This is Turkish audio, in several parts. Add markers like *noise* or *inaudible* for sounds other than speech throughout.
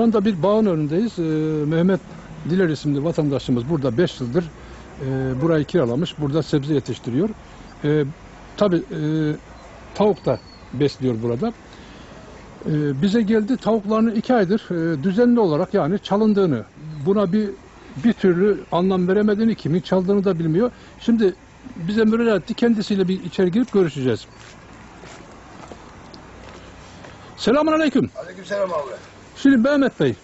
Şu anda bir bağın önündeyiz. Ee, Mehmet Diler isimli vatandaşımız burada 5 yıldır e, burayı kiralamış. Burada sebze yetiştiriyor. E, Tabi tavuk da besliyor burada. E, bize geldi tavuklarını 2 aydır e, düzenli olarak yani çalındığını, buna bir bir türlü anlam veremediğini, kimin çaldığını da bilmiyor. Şimdi bize müracaat etti. Kendisiyle bir içeri girip görüşeceğiz. Selamun Aleyküm. Aleykümselam abi. Şimdi Mehmet Bey,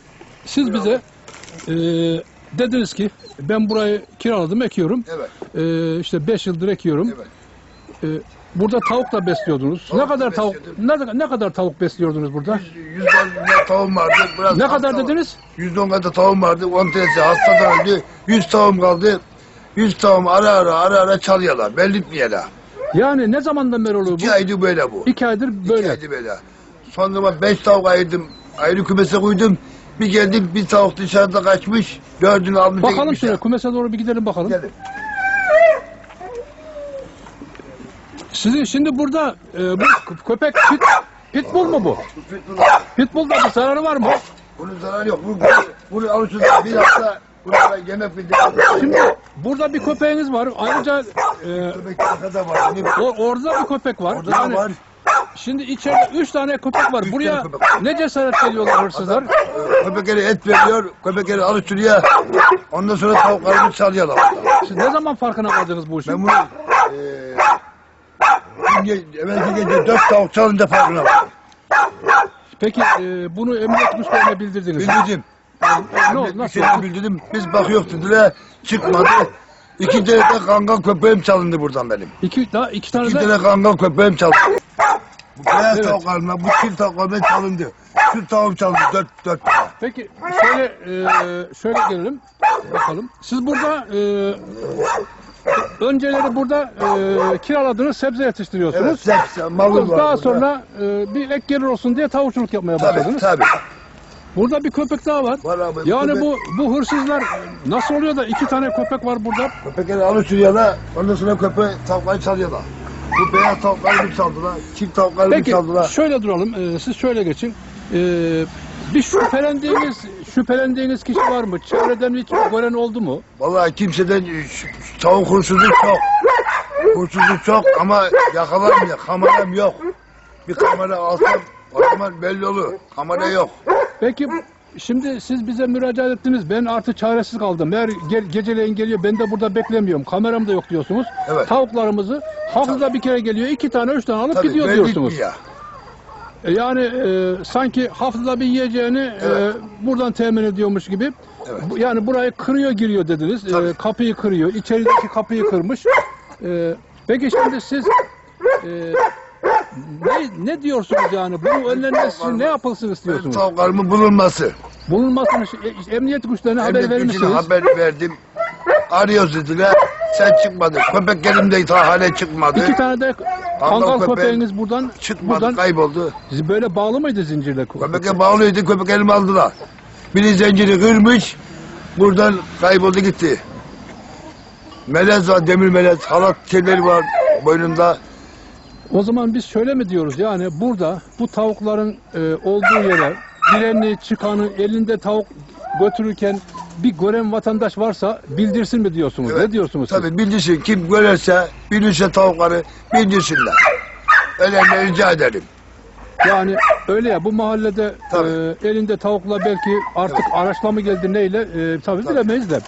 siz bize e, dediniz ki ben burayı kiraladım, ekiyorum. Evet. E, işte 5 yıldır ekiyorum. Evet. E, burada tavuk da besliyordunuz. Tavuk ne kadar da tavuk ne, ne kadar tavuk besliyordunuz burada? Yüz, yüz on tavuğum vardı. Biraz Ne kadar dediniz? Yüz on kadar tavuğum vardı. On tanesi hastadan öldü. Yüz tavuğum kaldı. Yüz tavuğum ara ara ara ara çalıyorlar. Belli etmeyeler. Yani ne zamandan beri oluyor bu? İki aydır böyle bu. İki aydır İki böyle. aydır böyle. Son zaman beş tavuk ayırdım. Ayrı kümese koydum. Bir geldim bir tavuk dışarıda kaçmış. Dördünü almış. Bakalım şöyle ya. kumese doğru bir gidelim bakalım. Gelin. Sizin şimdi burada e, bu kö- köpek pit, pitbull mu bu? Bu pitbull. Pitbull'da bir zararı var mı? Bunun zararı yok. Bu, bunu, bunu alırsın bir hafta. Buna yemek bir Şimdi burada bir köpeğiniz var. Ayrıca e, Köpek kadar var. O- orada bir köpek var. Orada da Yani var. Şimdi içeride üç tane köpek var. Üç Buraya tane köpek ne cesaret geliyorlar hırsızlar? Köpekleri et veriyor, köpekleri alıştırıyor. Ondan sonra tavuklarını çalıyorlar. Siz ne zaman farkına vardınız bu Ben işin? bunu eee ge evvelki gece dört tavuk çalınca farkına vardım. Peki e, bunu emniyet güçlerine bildirdiniz. mi? Bildirdim. Ne oldu? Nasıl şey oldu? bildirdim. Biz bakıyoruz dediler. Çıkmadı. İki tane kangal köpeğim çalındı buradan benim. İki, daha iki tane İki de tane kangal köpeğim çalındı. Bu beyaz Evet. tavuklarımla, bu çift tavuklarımla çalındı. Şu tavuk çalındı dört, dört tane. Peki şöyle e, şöyle gelelim bakalım. Siz burada e, önceleri burada e, kiraladığınız sebze yetiştiriyorsunuz. Evet, hepsi, malım var Daha burada. sonra e, bir ek gelir olsun diye tavukçuluk yapmaya Tabii, başladınız. tabii. Burada bir köpek daha var. Var abi, Yani köpek- bu bu hırsızlar nasıl oluyor da iki tane köpek var burada? Köpekleri alıştırıyorlar, ondan sonra köpeği tavukları çalıyorlar. Bu beyaz tavukları bir çaldılar, çift tavukları bir Peki çaldılar. şöyle duralım. e, siz şöyle geçin. E, bir şüphelendiğiniz şüphelendiğiniz kişi var mı? Çevreden hiç gören oldu mu? Vallahi kimseden şu- şu tavuk hırsızlık çok. Hırsızlık çok ama yakalanmıyor, kameram yok. Bir kamera alsam o zaman belli olur. Kamera yok. Peki şimdi siz bize müracaat ettiniz. Ben artık çaresiz kaldım. Eğer ge- geceleyin geliyor ben de burada beklemiyorum. Kameram da yok diyorsunuz. Evet. Tavuklarımızı haftada bir kere geliyor. iki tane üç tane alıp gidiyor diyorsunuz. E, Yani e, sanki haftada bir yiyeceğini e, Evet. buradan temin ediyormuş gibi. Evet. Bu- Yani burayı kırıyor giriyor dediniz. E, Tabii. kapıyı kırıyor. İçerideki kapıyı kırmış. E, peki şimdi siz e, ne, ne diyorsunuz yani? Bu önlenmesi ne yapılsın istiyorsunuz? tavuklarımın bulunması. Bulunmasını e, emniyet güçlerine haber Emniyet gücüne misiniz? haber verdim. Arıyoruz dediler. Sen çıkmadın. Köpeklerim de daha hala çıkmadı. İki tane de kangal köpeği köpeğiniz buradan Çıkmadı, buradan kayboldu. Siz böyle bağlı mıydı zincirle? Köpeke bağlıydı, köpek elimi aldılar. Biri zinciri kırmış, buradan kayboldu gitti. Melez var, demir melez, halat şeyleri var boynunda. O zaman biz şöyle mi diyoruz yani burada bu tavukların e, olduğu yere girenli çıkanı elinde tavuk götürürken bir gören vatandaş varsa bildirsin mi diyorsunuz? Evet, Ne diyorsunuz siz? Tabii bildirsin, kim görürse, bilirse tavukları bildirsinler. Öyle rica ederim. Yani öyle ya bu mahallede Tabii. e, elinde tavukla belki artık araçla mı geldi neyle e, tabii bilemeyiz de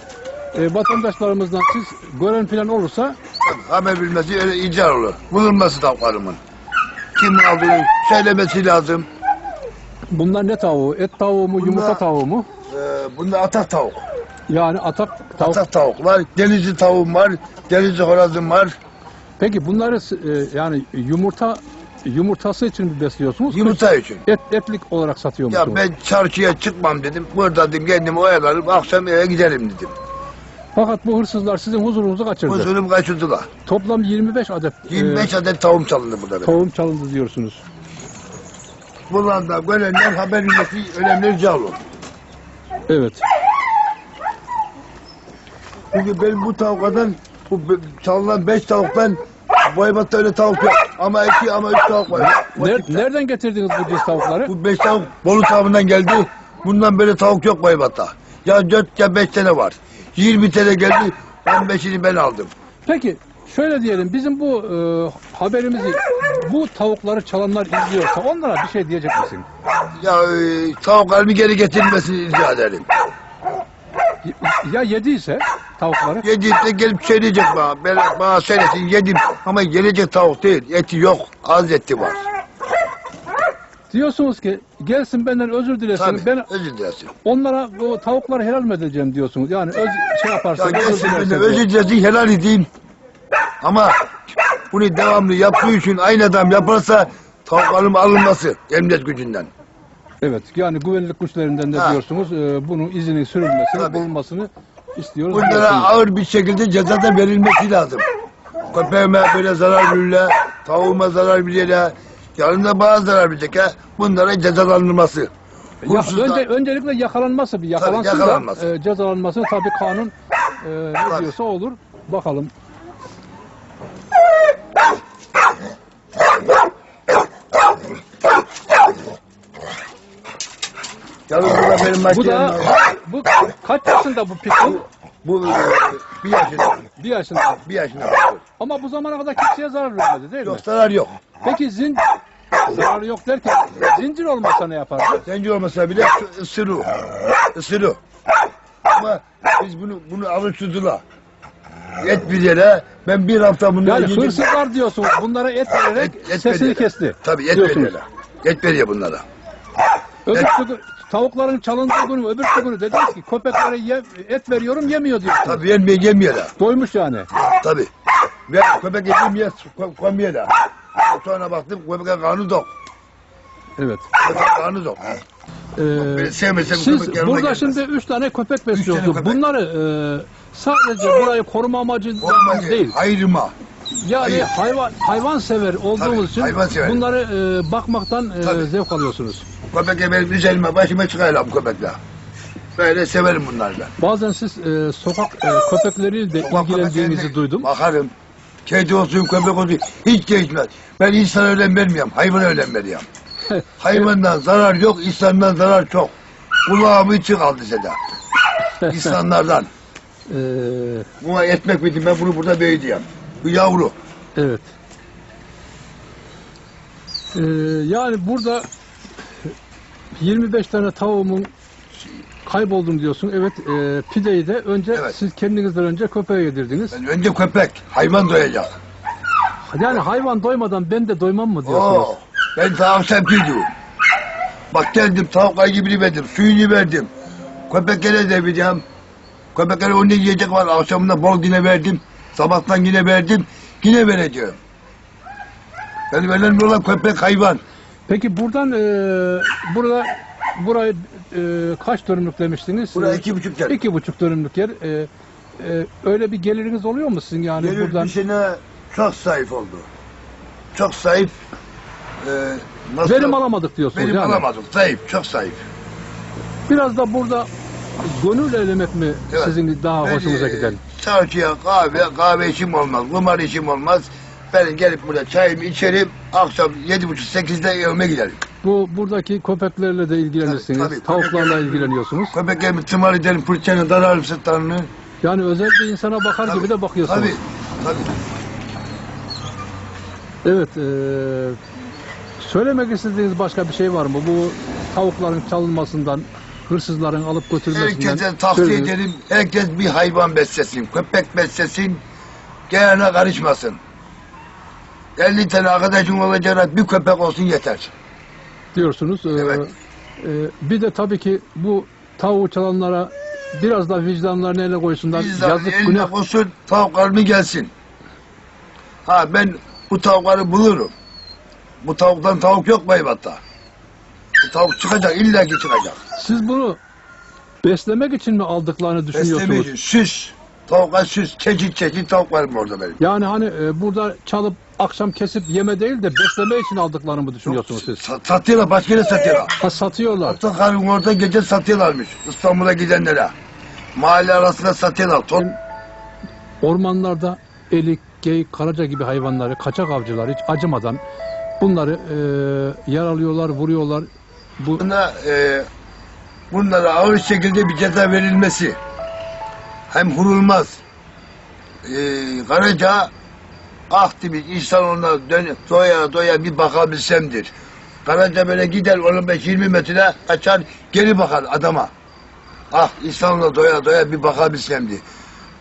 e, vatandaşlarımızdan siz gören falan olursa Tabii, haber bilmesi öyle icar olur. Bulunması tavuklarımın. Kim aldığını söylemesi lazım. bunlar ne tavuğu? Et tavuğu mu, Bunlar- yumurta tavuğu mu? Ee, bunda atak tavuk. Yani atak tavuk. Atak tavuk var, denizli tavuğum var, denizli horozum var. Peki bunları e, yani yumurta yumurtası için mi besliyorsunuz? Yumurta için. Et, etlik olarak satıyor musunuz? Ya ben çarşıya çıkmam dedim. Burada dedim kendimi oyalarım. Akşam eve gidelim dedim. Fakat bu hırsızlar sizin huzurunuzu kaçırdı. Huzurum kaçırdılar. Toplam 25 adet e, 25 adet tavuğum çalındı burada benim. tohum çalındı diyorsunuz. Buradan da görenler haber bilmesi önemli rica olur. Evet. Çünkü benim bu tavuklardan, bu be- çalınan 5 tavuktan Boybat'ta öyle tavuk yok. Ama iki ama üç tavuk var. Ner- nereden getirdiniz bu cins tavukları? Bu 5 tavuk Bolu tavuğundan geldi. Bundan böyle tavuk yok Baybat'ta. Ya 4 ya 5 tane var. 20 tane geldi 15'ini ben aldım. Peki şöyle diyelim bizim bu e, haberimizi bu tavukları çalanlar izliyorsa onlara bir şey diyecek misin? Ya e, tavuklarımı geri getirmesini rica ederim. Ya yediyse tavukları Yediğinde gelip söyleyecek bana. Ben, bana söylesin yedim ama gelecek tavuk değil. Eti yok. Az eti var. Diyorsunuz ki gelsin benden özür dilesin. Tabii. Ben Özür dilesin. onlara o tavukları helal mi edeceğim diyorsunuz. Yani öz, şey Ya yaparsa özür gelsin benden özür dilesin helal edeyim. Ama bunu devamlı yaptığı için aynı adam yaparsa tavuklarım alınması emniyet gücünden. Evet yani güvenlik güçlerinden de Ha. diyorsunuz e, bunun izinin sürülmesini Tabii. bulunmasını istiyoruz. Bunlara diyorsunuz. ağır bir şekilde ceza da verilmesi lazım. Köpeğime böyle zarar verirler, tavuğuma zarar verirler, yanında bana zarar verecek ha. Bunlara cezalandırılması. Ya, Huysuzlar- önce, öncelikle yakalanması bir yakalansın yakalanması. da e, cezalanması tabii kanun e, ne Tabii. diyorsa olur. Bakalım. Yalnız burada benim Bu da var. bu kaç yaşında bu pitbull? Bu e, bir yaşında, Bir yaşında. bir yaşında. Ama bu zamana kadar kimseye zarar vermedi değil mi? Yok zarar yok. Peki zin zararı yok derken zincir olmasa ne yapardı? Zenci olmasa bile ısırı. Isırı. Ama biz bunu bunu alıştırdılar. Et bir yere ben bir hafta bunu Yani hırsızlar diyorsunuz bunlara et vererek sesini veriyorlar. kesti. Tabii et diyorsunuz. veriyorlar. Et veriyor bunlara. Öbür gün, tavukların çalındığı günü öbür günü dediniz ki köpeklere ye- et veriyorum yemiyor diyorsunuz. Tabii yemiyor yemiyorlar. Doymuş yani. Tabii. Ve köpek yemiyor koymuyorlar. Sonra baktım köpek kanı dok. Evet. Köpek kanı dok. Ee, sevmesem siz köpek yanıma burada gelmez. şimdi üç tane köpek besliyorsunuz. köpek. Bunları e, sadece burayı koruma amacı Koruma değil. Ayrıma. Yani hayır. hayvan hayvan sever olduğunuz Tabii, için hayvansever. bunları e, bakmaktan e, Tabii. zevk alıyorsunuz. Köpek benim üzerime başıma çıkarlar bu köpekler. Böyle severim bunları ben. Bazen siz e, sokak e, köpekleriyle de Sokak ilgilendiğinizi köpeklerine duydum. Bakarım. Kedi olsun, köpek olsun hiç değişmez. Ben insana önem vermiyorum, hayvana önem veriyorum. *laughs* Hayvandan zarar yok, insandan zarar çok. Kulağımı içi kaldı Seda. İnsanlardan. Ee, Buna etmek bitti, ben bunu burada büyüdüyorum. Bu yavru. evet. Ee, yani burada 25 tane tavuğumun kayboldum diyorsun. Evet, e, pideyi de önce Evet. siz kendinizden önce köpeğe yedirdiniz. Ben önce köpek, hayvan doyacak. Yani hayvan doymadan ben de doymam mı diyorsunuz? Oo, ben tavuk sevgiliyim. Bak geldim tavuklar gibi verdim, suyunu verdim. Köpeklere de vereceğim. Köpeklere onu yiyecek var, akşamında bol yine verdim. Sabahtan yine verdim, yine vereceğim. Benim önemli olan köpek hayvan. Peki buradan e, burada burayı e, kaç dönümlük demiştiniz? Buraya E, iki buçuk yer. iki buçuk dönümlük yer. E, e, öyle bir geliriniz oluyor mu sizin yani Gelir buradan? bir sene çok zayıf oldu. Çok zayıf. Ee, nasıl? Verim alamadık diyorsunuz Verim yani. alamadım, zayıf, çok zayıf. Biraz da burada gönül elemek mi Evet. sizin daha Ben, hoşunuza e, giden? Çarşıya kahve, kahve işim olmaz, kumar işim olmaz. Ben gelip burada çayımı içerim, akşam yedi buçuk sekizde evime giderim. Bu buradaki köpeklerle de ilgilenirsiniz. Tabii, tabii. Tavuklarla Köpeklerle- ilgileniyorsunuz. Köpeklerimi tımar ederim, fırçanı dararım sırtlarını. Yani özel bir insana bakar gibi de bakıyorsunuz. Tabii, tabii. Evet. e, söylemek istediğiniz başka bir şey var mı? Bu tavukların çalınmasından, hırsızların alıp götürmesinden. Herkese tavsiye söylediğiniz- ederim, herkes bir hayvan beslesin, köpek beslesin, gelene karışmasın. 50 tane arkadaşın olacağına bir köpek olsun yeter. Diyorsunuz. Ee, Evet. e, bir de tabii ki bu tavuğu çalanlara biraz da vicdanlarını ele koysunlar. Bizden Yazık eline günah. koysun, tavuklarını gelsin. Ha ben bu tavukları bulurum. Bu tavuktan tavuk yok Baybat'ta. Bu tavuk çıkacak, illa ki çıkacak. Siz bunu beslemek için mi aldıklarını düşünüyorsunuz? Beslemeyin, süs. Tavuklar süs, çeşit çeşit tavuk var orada benim. Yani hani e, burada çalıp akşam kesip yeme değil de besleme için aldıklarını mı düşünüyorsunuz siz? Sa- satıyorlar, başka yere satıyorlar. Ha satıyorlar. Otokarın orada gece satıyorlarmış İstanbul'a gidenlere. Mahalle arasında satıyorlar. Top, Ormanlarda elik, geyik, karaca gibi hayvanları kaçak avcılar hiç acımadan bunları e, yaralıyorlar, vuruyorlar. Bu Buna e, bunlara ağır şekilde bir ceza verilmesi hem vurulmaz. Ee, Karaca ah demiş insan ona dön, doya doya bir bakabilsemdir. Karaca böyle gider 15-20 metre kaçar geri bakar adama. Ah insanla doya doya bir bakabilsemdi.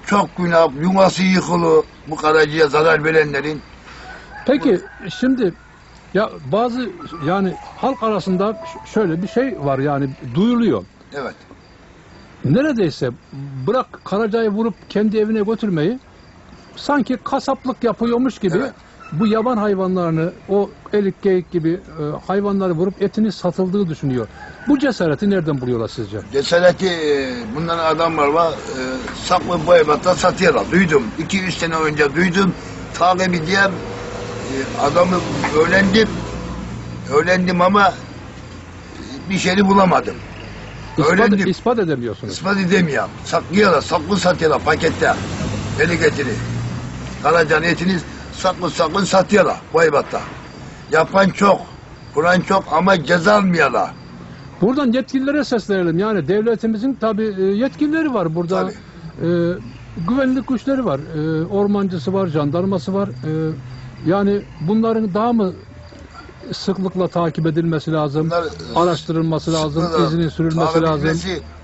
Çok günah, yuvası yıkılı bu karacaya zarar verenlerin. Peki şimdi ya bazı yani halk arasında şöyle bir şey var yani duyuluyor. Evet. Neredeyse bırak Karaca'yı vurup kendi evine götürmeyi sanki kasaplık yapıyormuş gibi Evet. bu yaban hayvanlarını o elik geyik gibi e, hayvanları vurup etini satıldığı düşünüyor. Bu cesareti nereden buluyorlar sizce? Cesareti e, bunların adamlar var. E, saklı boyabatta satıyorlar. Duydum. 2-3 sene önce duydum. Takibi diye e, adamı öğrendim. Öğrendim ama e, bir şeyini bulamadım. İspat, Öğrendim. ispat edemiyorsunuz. İspat edemiyorum. Saklıyorlar. Saklı satıyorlar pakette. Eli getiri. Karacan etini saklı saklı satıyorlar boyabatta. Yapan çok. Kuran çok ama ceza almıyorlar. Buradan yetkililere seslenelim. Yani devletimizin tabi yetkilileri var burada. Tabii. E, güvenlik güçleri var. E, ormancısı var, jandarması var. E, yani bunların daha mı sıklıkla takip edilmesi lazım? Bunlar, e, araştırılması lazım, izinin sürülmesi lazım.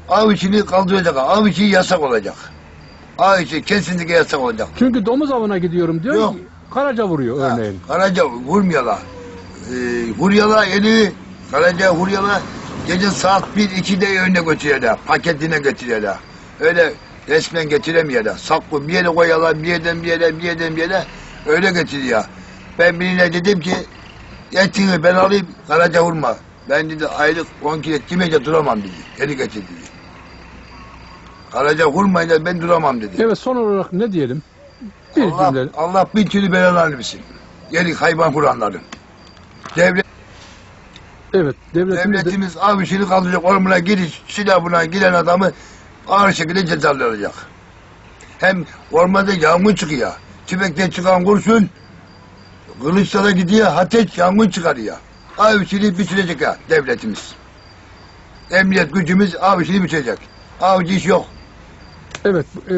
Av içini kaldıracak. Av içi yasak olacak. Av içi kesinlikle yasak olacak. Çünkü domuz avına gidiyorum diyor. Yok. Karaca vuruyor Ha, örneğin. Karaca vurmuyorlar. Ee, vuruyorlar eli. Karaca vuruyorlar. Gece saat 1-2'de önüne götürüyorlar. Paketine götürüyorlar. Öyle resmen getiremiyorlar. Saklı bir yere koyuyorlar. Bir yerden bir yere, bir yerden bir yere. Öyle getiriyor. Ben birine dedim ki etini ben alayım karaca vurma. Ben dedi aylık 10 kilo kimece duramam dedi. Geri getir dedi. Karaca vurmayınca ben duramam dedi. Evet son olarak ne diyelim? Bir Allah, cümle. Allah bin türlü belalarını bilsin. Yeri hayvan kuranların. Devlet, Evet devletimiz de- devletimiz av işini kaldıracak. Ormana giriş, silah buna giren adamı ağır şekilde cezalayacak. Hem ormanda yangın çıkıyor. Tüfekten çıkan kurşun Kılıçlara gidiyor, ateş yangın çıkarıyor. Av işini bitirecek ha devletimiz. Emniyet gücümüz av işini bitirecek. Avcı iş yok. Evet, e,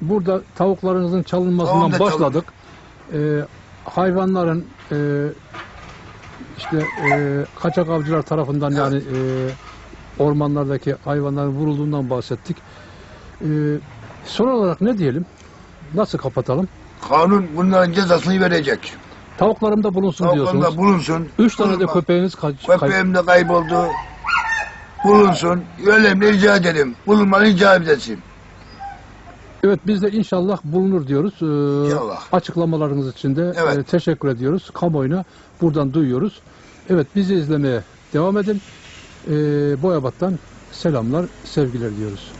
burada tavuklarınızın çalınmasından da başladık. E, hayvanların e, işte e, kaçak avcılar tarafından yani e, ormanlardaki hayvanların vurulduğundan bahsettik. E, son olarak ne diyelim? Nasıl kapatalım? Kanun bunların cezasını verecek. Tavuklarım da bulunsun Tavuklarında diyorsunuz. bulunsun. Üç tane de köpeğiniz kay- Köpeğim de kayboldu. Bulunsun. Öyle rica edelim. Bulunmanı rica edelim. Evet biz de inşallah bulunur diyoruz. Ee, İnşallah. Açıklamalarınız için de Evet. e, teşekkür ediyoruz. Kamuoyuna buradan duyuyoruz. Evet bizi izlemeye devam edin. Ee, Boyabat'tan selamlar, sevgiler diyoruz.